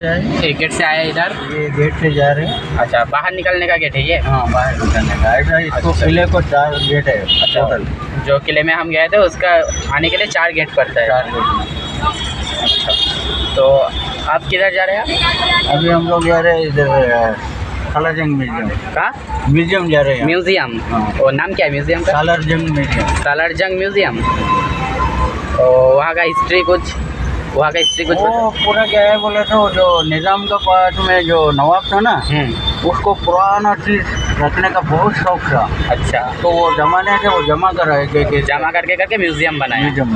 एक गेट से आया इधर? ये गेट से जा रहे हैं। अच्छा बाहर निकलने का गेट है ये? हाँ बाहर निकलने का। ऐसा इसको अच्छा। किले को चार गेट है टोटल जो किले में हम गए थे उसका आने के लिए चार गेट पड़ता है। चार गेट। अच्छा तो आप किधर जा रहे हैं? अभी हम लोग जा रहे हैं इधर सालारजंग म्यूज़ियम। कहाँ म्यूज़ियम जा रहे हैं। म्यूज़ियम? हाँ। वो नाम क्या है म्यूज़ियम का? सालारजंग म्यूज़ियम। सालारजंग म्यूज़ियम। तो वहाँ का हिस्ट्री कुछ? वहाँ का हिस्ट्री कुछ वो पूरा क्या है बोले तो जो निज़ाम का पार्ट में जो नवाब था ना हम्म। उसको पुराना चीज़ रखने का बहुत शौक था। अच्छा। तो वो जमाने से वो जमा कर रहे थे। जमा करके करके म्यूज़ियम बनाया। म्यूज़ियम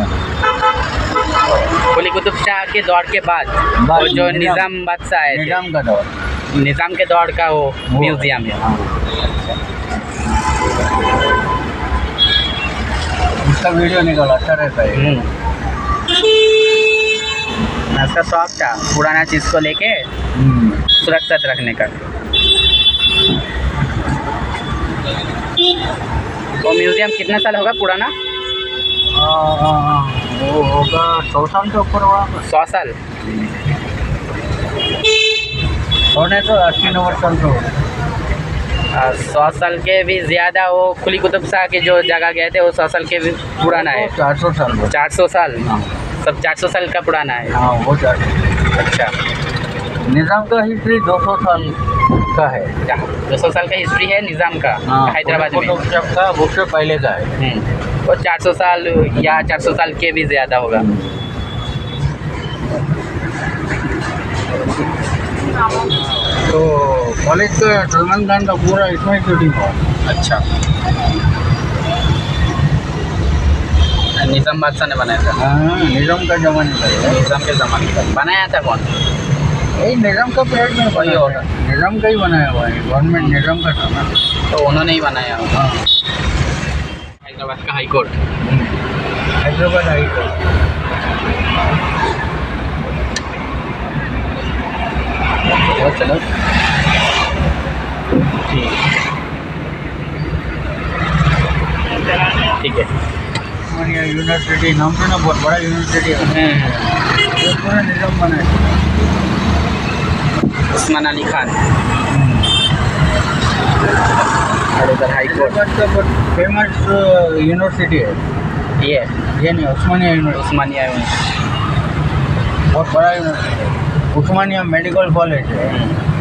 कुली कुतुब शाह के दौर के बाद वो जो निजाम- बादशाह है निज़ाम का दौर। निज़ाम के दौर का वो म्यूज़ियम है। हाँ। उसका वीडियो निकाला अच्छा रहता है। हम्म। उसका शौक था पुराना चीज़ को लेके हम्म। सुरक्षित रखने का। वो म्यूज़ियम कितना साल होगा पुराना? वो होगा सौ साल के ऊपर हुआ। सौ साल। होने तो अस्सी नब्बे साल तो सौ साल के भी ज़्यादा वो खुली कुतुब शाह के जो जगह गए थे वो सौ साल के भी पुराना है। चार सौ साल। चार सौ साल। हाँ। सब चार सौ साल का पुराना है। हाँ वो चार अच्छा। निज़ाम का हिस्ट्री दो सौ साल का है। दो सौ साल का हिस्ट्री है निज़ाम का हाँ हैदराबाद में। कुतुब शाह का उससे पहले का है। हम्म, वो चार सौ साल या चार सौ साल के भी ज़्यादा होगा। तो कॉलेज का सलमान खान का पूरा इसमें शूटिंग हुआ। अच्छा। निज़ाम बादशाह ने बनाया था। हाँ निज़ाम का जमाने का निज़ाम के ज़माने का। बनाया था कौन? यही निज़ाम का पीरियड में वही। होगा। निज़ाम का ही बनाया हुआ है। गवर्नमेंट निज़ाम का था ना। तो उन्होंने ही बनाया हाँ। हैदराबाद का हाई कोर्ट। हैदराबाद तो बहुत चलो ठीक है। उस्मानिया यूनिवर्सिटी नाम सुना बहुत बड़ा यूनिवर्सिटी है ये पूरा निज़ाम बना है उस्मान अली खान और उधर हाई कोर्ट का बहुत फ़ेमस यूनिवर्सिटी है ये ये नहीं उस्मानिया यूनिवर्सिटी उस्मानिया यूनिवर्सिटी बहुत बड़ा यूनिवर्सिटी है उस्मानिया मेडिकल कॉलेज है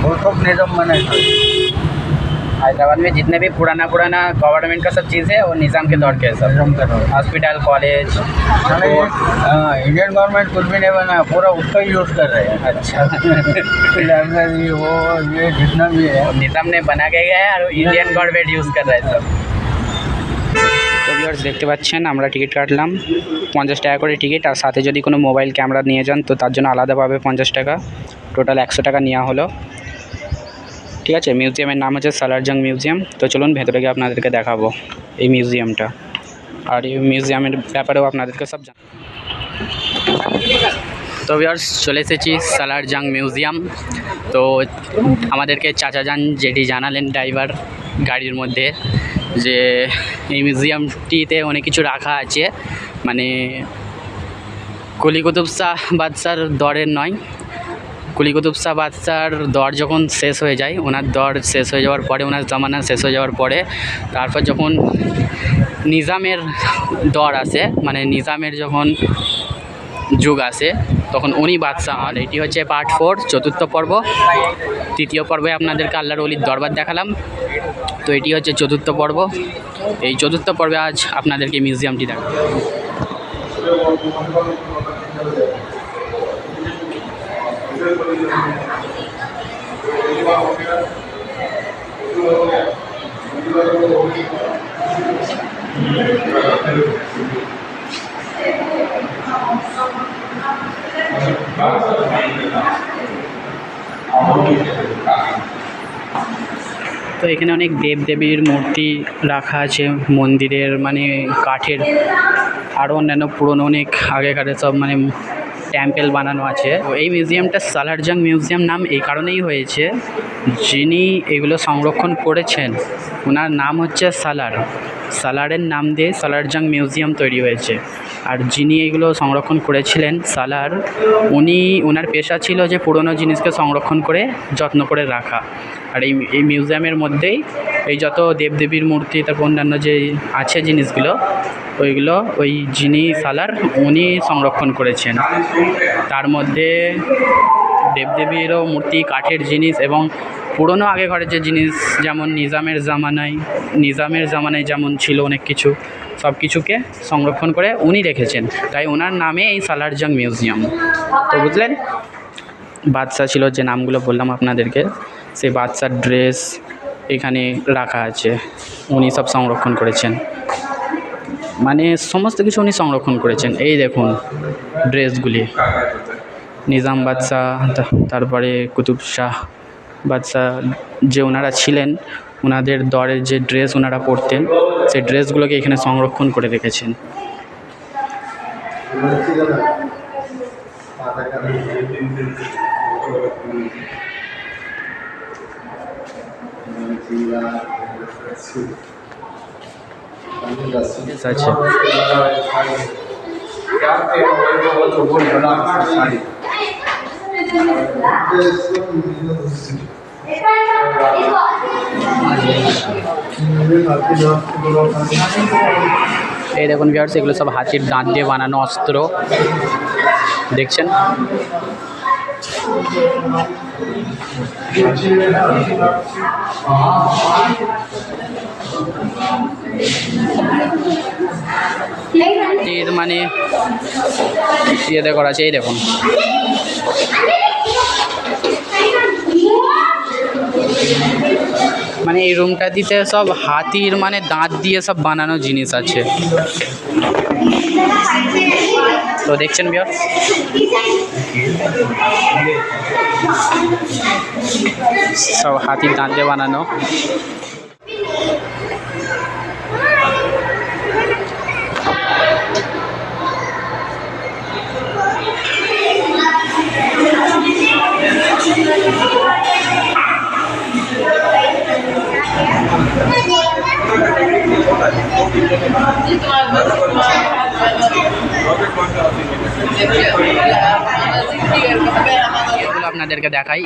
वो सब निज़ाम बना है हैदराबाद में जितने भी पुराना पुराना गवर्नमेंट का सब चीज़ है वो निज़ाम के दौर के है सब। हॉस्पिटल कॉलेज इंडियन गवर्नमेंट कुछ भी नहीं बना पूरा उसका ही यूज़ कर रहे हैं। अच्छा। लाइब्रेरी वो ये जितना भी है। निज़ाम ने बना के गया है और इंडियन गवर्नमेंट यूज़ कर रहे हैं सब। ভিউয়ার্স দেখতে टिकट काटल টিকিট কাটলাম। टिकट और साथ ही আর সাথে मोबाइल कैमरा नहीं जान तो যান তো তার জন্য আলাদাভাবে পঞ্চাশ টাকা। টোটাল একশো টাকা ঠিক আছে মিউজিয়ামের নাম হচ্ছে সালারজং মিউজিয়াম তো চলুন ভেতরে গিয়ে আপনাদেরকে দেখাবো এই মিউজিয়ামটা আর এই মিউজিয়ামের ব্যাপারেও আপনাদেরকে সব জান তো ভিউয়ার্স চলে এসেছি সালারজাং মিউজিয়াম তো আমাদেরকে চাচা যান যেটি জানালেন ড্রাইভার গাড়ির মধ্যে, যে এই মিউজিয়ামটিতে অনেক কিছু রাখা আছে। মানে কুলি কুতুব শাহ বাদশার দরের নয় কুলি কুতুব শাহ বাদশার দর যখন শেষ হয়ে যায়, ওনার দর শেষ হয়ে যাওয়ার পরে, ওনার জামানা শেষ হয়ে যাওয়ার পরে, তারপর যখন নিজামের দর আসে মানে নিজামের যখন যুগ আসে, তখন উনি বাদশাহ হন। এটি হচ্ছে পার্ট ফোর, চতুর্থ পর্ব। তৃতীয় পর্বে আপনাদেরকে আল্লাহর অলির দরবার দেখালাম। তো এটি হচ্ছে চতুর্থ পর্ব। এই চতুর্থ পর্বে আজ আপনাদেরকে মিউজিয়ামটি দেখাবো। তো এখানে অনেক দেবদেবীর মূর্তি রাখা আছে, মন্দিরের মানে কাঠের। আরও অন্যান্য পুরনো অনেক আগেকারের সব মানে টেম্পেল বানানো আছে। তো এই মিউজিয়ামটা সালারজাং মিউজিয়াম নাম এই কারণেই হয়েছে, যিনি এগুলো সংরক্ষণ করেছেন। ওনার নাম হচ্ছে সালার। সালারের নাম দিয়ে সালারজাং মিউজিয়াম তৈরি হয়েছে। আর যিনি এগুলো সংরক্ষণ করেছিলেন, সালার, উনি ওনার পেশা ছিল যে পুরনো জিনিসকে সংরক্ষণ করে যত্ন করে রাখা। আর এই এই মিউজিয়ামের মধ্যেই এই যত দেবদেবীর মূর্তি, তারপর অন্যান্য যে আছে জিনিসগুলো, ওইগুলো ওই যিনি সালার, উনি সংরক্ষণ করেছেন। তার মধ্যে দেবদেবীরও মূর্তি, কাঠের জিনিস এবং পুরনো আগে ঘরের যে জিনিস, যেমন নিজামের জামানায় নিজামের জামানায় যেমন ছিল অনেক কিছু সব কিছুকে সংরক্ষণ করে উনি রেখেছেন। তাই ওনার নামে এই সালারজং মিউজিয়াম। তো বুঝলেন? বাদশা ছিল যে নামগুলো বললাম আপনাদেরকে, সেই বাদশার ড্রেস এখানে রাখা আছে। উনি সব সংরক্ষণ করেছেন। মানে সমস্ত কিছু উনি সংরক্ষণ করেছেন। এই দেখুন ড্রেসগুলি। নিজাম বাদশাহ তারপরে কুতুব শাহ বাদশাহ যে ওনারা ছিলেন, ওনাদের দরের যে ড্রেস ওনারা পরতেন সেই ড্রেসগুলোকে এখানে সংরক্ষণ করে রেখেছেন। আছে এই দেখুন ভিউয়ার্স এগুলো সব হাতির দাঁত দিয়ে বানানো অস্ত্র। দেখছেন? এর মানে ইয়েতে করা আছে, এই দেখুন। এই রুমটা দিতে সব হাতির মানে দাঁত দিয়ে সব বানানো জিনিস আছে। তো দেখছেন বিয়ার সব হাতির দাঁত দিয়ে বানানো। আপনাদেরকে দেখাই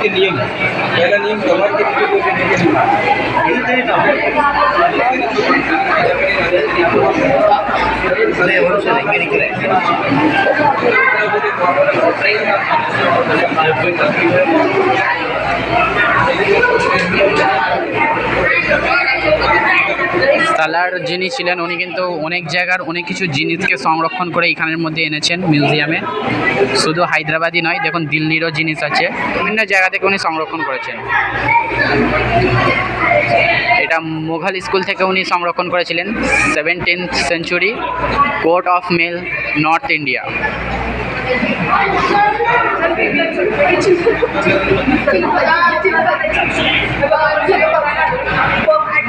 নিয়ম নিয়ম Thank. সালার যিনি ছিলেন, উনি কিন্তু অনেক জায়গার অনেক কিছু জিনিসকে সংরক্ষণ করে এখানের মধ্যে এনেছেন মিউজিয়ামে। শুধু হায়দ্রাবাদই নয়, দেখুন দিল্লিরও জিনিস আছে। বিভিন্ন জায়গা থেকে উনি সংরক্ষণ করেছেন। এটা মুঘল স্কুল থেকে উনি সংরক্ষণ করেছিলেন। Seventeen century coat of mail north India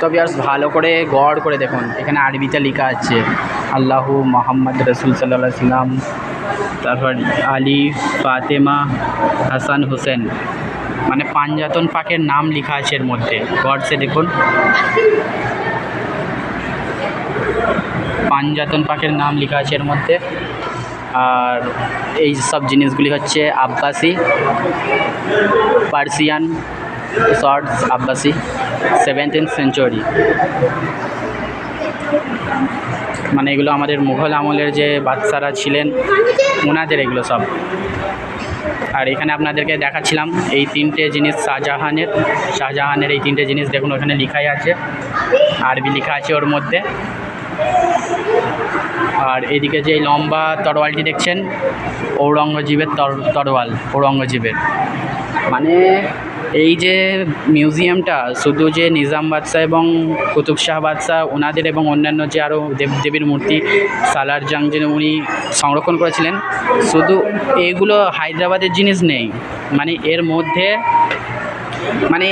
তো বিয়ার্স ভালো করে গড় করে দেখুন। এখানে আরবিতে লেখা আছে, আল্লাহু মোহাম্মদ রসুল সাল্লাহ সাল্লাম তারপর আলী, ফাতেমা, হাসান, হোসেন। মানে পাঞ্জাতন পাকের নাম লেখা আছে এর মধ্যে। গডসে দেখুন। পাঞ্জাতন পাকের নাম লেখা আছে এর মধ্যে। আর এই সব জিনিসগুলি হচ্ছে আব্বাসি, পার্সিয়ান শর্টস আব্বাসি সেভেন্টিন সেঞ্চুরি মানে এগুলো আমাদের মুঘল আমলের যে বাদশারা ছিলেন ওনাদের এগুলো সব। আর এখানে আপনাদেরকে দেখাচ্ছিলাম এই তিনটে জিনিস শাহজাহানের। শাহজাহানের এই তিনটে জিনিস দেখুন, ওখানে লেখাই আছে। আরবি লেখা আছে ওর মধ্যে। আর এদিকে যে লম্বা তরোয়ালটি দেখছেন, ঔরঙ্গজীবের তর, তরোয়াল, ঔরঙ্গজীবের। মানে এই যে মিউজিয়ামটা, শুধু যে নিজাম বাদশাহ এবং কুতুব শাহ বাদশাহ ওনাদের এবং অন্যান্য যে আরও দেবদেবীর মূর্তি, সালার জাং যে উনি সংরক্ষণ করেছিলেন, শুধু এইগুলো হায়দ্রাবাদের জিনিস নেই। মানে এর মধ্যে মানে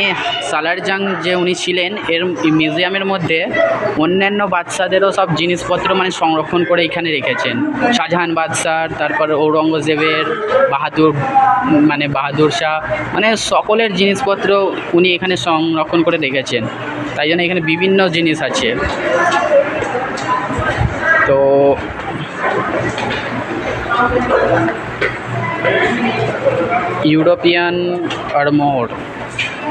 সালারজাং যে উনি ছিলেন, এর মিউজিয়ামের মধ্যে অন্যান্য বাদশাদেরও সব জিনিসপত্র মানে সংরক্ষণ করে এখানে রেখেছেন। শাহজাহান বাদশার তারপর ঔরঙ্গজেবের বাহাদুর মানে বাহাদুর শাহ মানে সকলের জিনিসপত্র উনি এখানে সংরক্ষণ করে রেখেছেন। তাই জন্য এখানে বিভিন্ন জিনিস আছে। তো ইউরোপিয়ান আর্মোর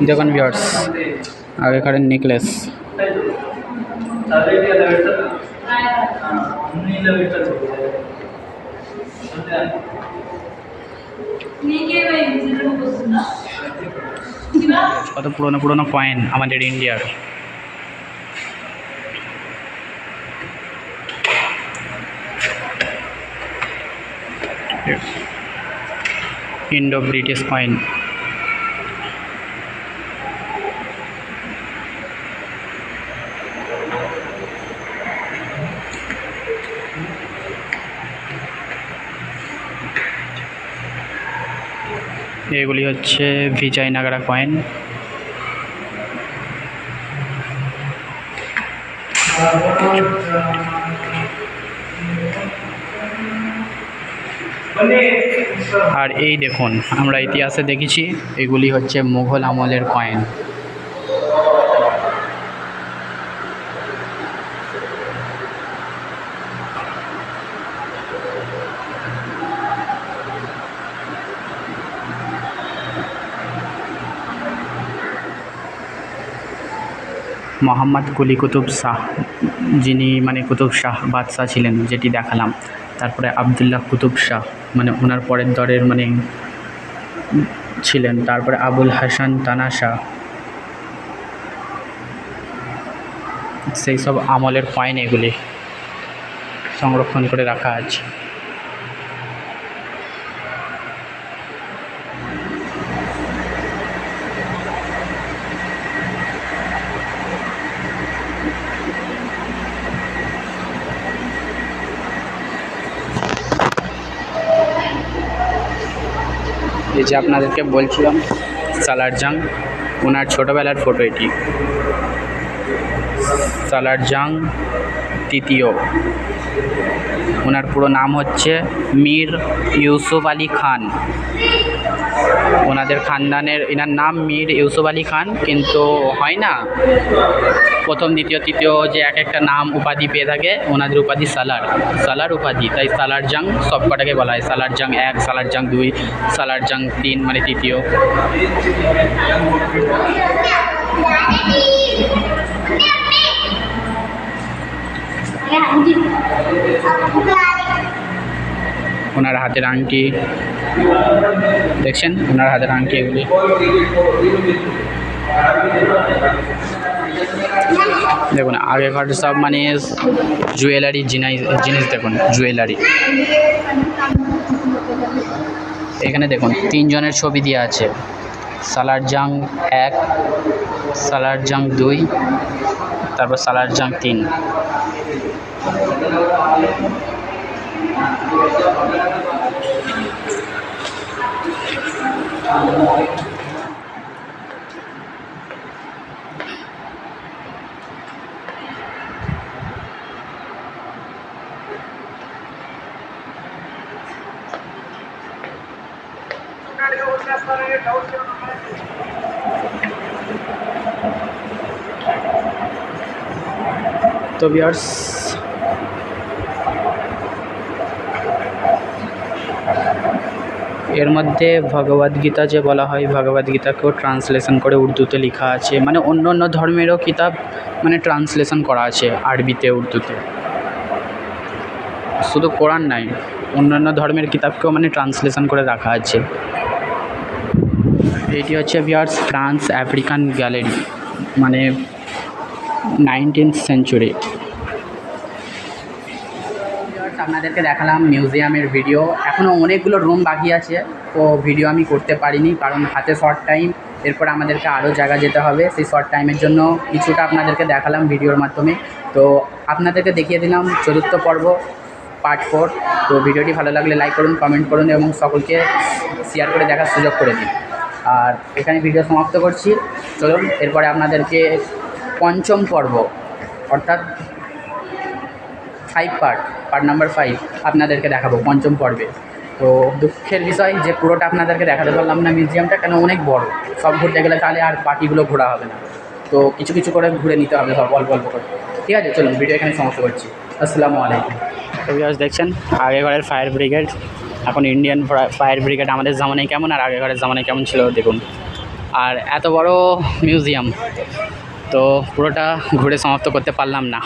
দেখুন ভিউয়ার্স আগেকার নেকলেস কত পুরনো পুরনো কয়েন আমাদের ইন্ডিয়ার ইন্ডো ব্রিটিশ কয়েন এগুলি হচ্ছে ভিজয়নগরা কয়েন। আর এই দেখুন, আমরা ইতিহাসে দেখেছি এগুলি হচ্ছে মুঘল আমলের কয়েন। মোহাম্মদ কুলি কুতুব শাহ, যিনি মানে কুতুব শাহ বাদশাহ ছিলেন, যেটি দেখালাম। তারপরে আবদুল্লাহ কুতুব শাহ। মানে ওনার পরের দরের মানে ছিলেন, তারপরে আবুল হাসান তানাশা। সেই সব আমলের কয়েন এগুলি সংরক্ষণ করে রাখা আছে। যে আপনাদেরকে বলছিলাম সালারজাং ওনার ছোটোবেলার ফটো এটি। সালারজাং তৃতীয়। ওনার পুরো নাম হচ্ছে মীর ইউসুফ আলী খান। ওনাদের খানদানের, এনার নাম মীর ইউসুফ আলী খান, কিন্তু হয় না। প্রথম, দ্বিতীয়, তৃতীয় যে এক একটা নাম উপাধি পেয়ে থাকে, ওনাদের উপাধি সালার। সালার উপাধি, তাই সালার জাং সব কটাকে বলা হয়। সালার জাং এক, সালার জাং দুই, সালার জাং তিন মানে তৃতীয়। ওনার হাতের আংটি, দেখছেন? ওনার হাতের আংটি এগুলি। দেখুন, আগেকার সব মানে জুয়েলারি জিনিস জিনিস দেখুন জুয়েলারি এখানে দেখুন, তিনজনের ছবি দেওয়া আছে। সালার জাং এক, সালার জাং দুই, তারপর সালার জাং তিন। তো ভিউয়ার্স এর মধ্যে ভগবদ্গীতা যে বলা হয় ভগবদ্গীতাকেও ট্রান্সলেশন করে উর্দুতে লেখা আছে। মানে অন্য অন্য ধর্মেরও কিতাব মানে ট্রান্সলেশন করা আছে আরবিতে, উর্দুতে। শুধু কোরআন নাই অন্যান্য ধর্মের কিতাবকেও মানে ট্রান্সলেশন করে রাখা আছে। এটি হচ্ছে বিয়ার্স ফ্রান্স আফ্রিকান গ্যালারি মানে নাইনটিন্থ সেঞ্চুরি আপনাদেরকে দেখালাম মিউজিয়ামের ভিডিও। এখনও অনেকগুলো রুম বাকি আছে, তো ভিডিও আমি করতে পারিনি, কারণ হাতে শর্ট টাইম এরপর আমাদেরকে আরও জায়গা যেতে হবে। সেই শর্ট টাইমের জন্য কিছুটা আপনাদেরকে দেখালাম ভিডিওর মাধ্যমে। তো আপনাদেরকে দেখিয়ে দিলাম চতুর্থ পর্ব পার্ট ফোর তো ভিডিওটি ভালো লাগলে লাইক করুন কমেন্ট করুন এবং সকলকে শেয়ার করে দেখার সুযোগ করে দিন। আর এখানে ভিডিও সমাপ্ত করছি। চলুন, এরপরে আপনাদেরকে পঞ্চম পর্ব, অর্থাৎ five part part number five আপনাদেরকে দেখাবো পঞ্চম পর্বে। তো দুঃখের বিষয় যে পুরোটা আপনাদেরকে দেখাতে পারলাম না মিউজিয়ামটা কেন অনেক বড়? সব ঘুরতে গেলে তাহলে আর পার্টিগুলো ঘোরা হবে না। তো কিছু কিছু করে ঘুরে নিতে হবে সব, অল্প অল্প করে। ঠিক আছে, চলুন ভিডিও এখানে সমাপ্ত করছি। আসসালামু আলাইকুম। বিয়ার্স দেখছেন আগেকারের ফায়ার ব্রিগেড এখন ইন্ডিয়ান ফায়ার ব্রিগেড আমাদের জামানায় কেমন আর আগেকারের জামানায় কেমন ছিল দেখুন। আর এত বড় মিউজিয়াম তো পুরোটা ঘুরে সমাপ্ত করতে পারলাম না।